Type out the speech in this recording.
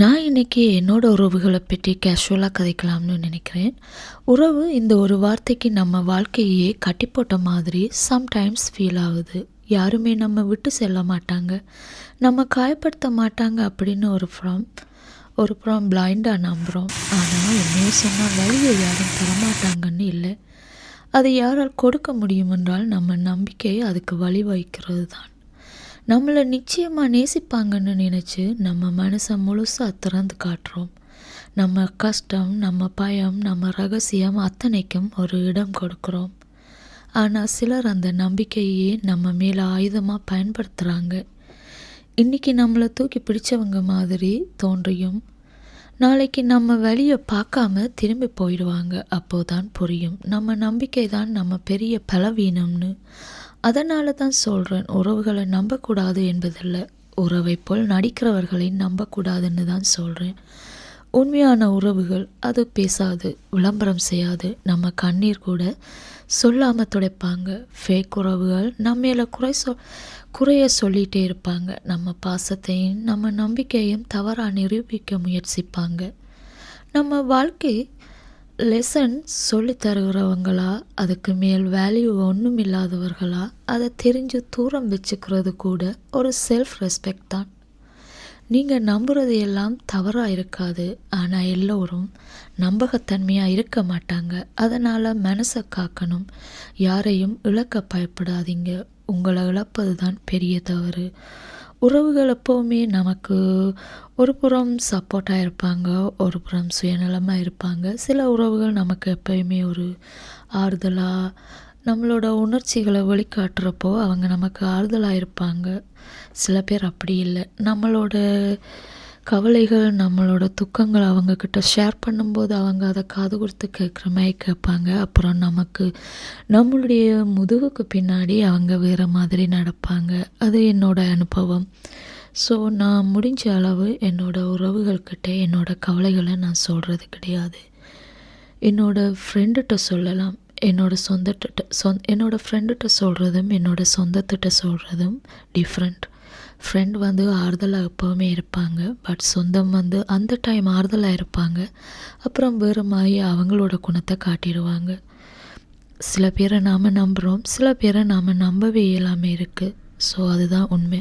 நான் இன்னைக்கு என்னோடய உறவுகளை பற்றி கேஷுவலாக கதைக்கலாம்னு நினைக்கிறேன். உறவு இந்த ஒரு வார்த்தைக்கு நம்ம வாழ்க்கையே கட்டி போட்ட மாதிரி சம்டைம்ஸ் ஃபீல் ஆகுது. யாருமே நம்ம விட்டு செல்ல மாட்டாங்க. நம்ம காயப்படுத்த மாட்டாங்க அப்படின்னு ஒரு ஃப்ரம் ஒரு புறம் பிளைண்டாக நம்புகிறோம் ஆனால் என்னையே சொன்னால் வழியை யாரும் தரமாட்டாங்கன்னு இல்லை. அதை யாரால் கொடுக்க முடியும் என்றால் நம்ம நம்பிக்கையை அதுக்கு வழி வைக்கிறது தான். நம்மளை நிச்சயமாக நேசிப்பாங்கன்னு நினச்சி நம்ம மனசை முழுசாக திறந்து காட்டுறோம். நம்ம கஷ்டம் நம்ம பயம் நம்ம ரகசியம் அத்தனைக்கும் ஒரு இடம் கொடுக்குறோம். ஆனால் சிலர் அந்த நம்பிக்கையே நம்ம மேலே ஆயுதமாக பயன்படுத்துகிறாங்க இன்றைக்கி நம்மளை தூக்கி பிடிச்சவங்க மாதிரி தோன்றியும் நாளைக்கு நம்ம வழியை பார்க்காம திரும்பி போயிடுவாங்க. அப்போதான் புரியும். நம்ம நம்பிக்கை தான் நம்ம பெரிய பலவீனம்னு. அதனால தான் சொல்கிறேன் உறவுகளை நம்பக்கூடாது என்பதில்ல. உறவை போல் நடிக்கிறவர்களை நம்பக்கூடாதுன்னு தான் சொல்கிறேன் உண்மையான உறவுகள் அது பேசாது விளம்பரம் செய்யாது. நம்ம கண்ணீர் கூட சொல்லாமல் துடைப்பாங்க. ஃபேக் உறவுகள் நம்ம மேலே குறை சொ குறைய சொல்லிகிட்டே இருப்பாங்க. நம்ம பாசத்தையும் நம்ம நம்பிக்கையும் தவறாக நிரூபிக்க முயற்சிப்பாங்க. நம்ம வாழ்க்கை லெசன் சொல்லி தருகிறவங்களா அதுக்கு மேல் வேல்யூ ஒன்றும் இல்லாதவர்களா அதை தெரிஞ்சு தூரம் வச்சுக்கிறது கூட ஒரு செல்ஃப் ரெஸ்பெக்ட் தான். நீங்கள் நம்புறது எல்லாம் தவறாக இருக்காது. ஆனால் எல்லோரும் நம்பகத்தன்மையாக இருக்க மாட்டாங்க. அதனால் மனசை காக்கணும். யாரையும் இழக்க பயப்படாதீங்க. உங்களை இழப்பது தான் பெரிய தவறு. உறவுகள் எப்போவுமே நமக்கு ஒரு புறம் சப்போர்ட்டாக இருப்பாங்க ஒரு புறம் சுயநலமாக இருப்பாங்க. சில உறவுகள் நமக்கு எப்போயுமே ஒரு ஆறுதலாக நம்மளோட உணர்ச்சிகளை வெளிக்காட்டுறப்போ அவங்க நமக்கு ஆறுதலாக இருப்பாங்க. சில பேர் அப்படி இல்லை. நம்மளோட கவலைகள் நம்மளோட துக்கங்கள் அவங்கக்கிட்ட ஷேர் பண்ணும்போது அவங்க அதை காது கொடுத்து கேட்குற மாதிரி கேட்பாங்க. அப்புறம் நமக்கு நம்மளுடைய முதுகுக்கு பின்னாடி அவங்க வேறு மாதிரி நடப்பாங்க. அது என்னோட அனுபவம். ஸோ நான் முடிஞ்ச அளவு என்னோடய உறவுகள்கிட்ட என்னோடய கவலைகளை நான் சொல்கிறது கிடையாது. என்னோடய ஃப்ரெண்டுகிட்ட சொல்லலாம். என்னோடய சொந்தத்திட்ட சொந் என்னோடய ஃப்ரெண்டுகிட்ட சொல்கிறதும் என்னோடய சொந்தத்திட்ட சொல்கிறதும் டிஃப்ரெண்ட் ஃப்ரெண்ட் வந்து ஆறுதலாக எப்போவுமே இருப்பாங்க. பட் சொந்தம் வந்து அந்த டைம் ஆறுதலாக இருப்பாங்க. அப்புறம் வேறு மாதிரி அவங்களோட குணத்தை காட்டிடுவாங்க. சில பேரை நாம் நம்புகிறோம் சில பேரை நாம் நம்பவே இயலாமல் இருக்குது ஸோ அதுதான் உண்மை.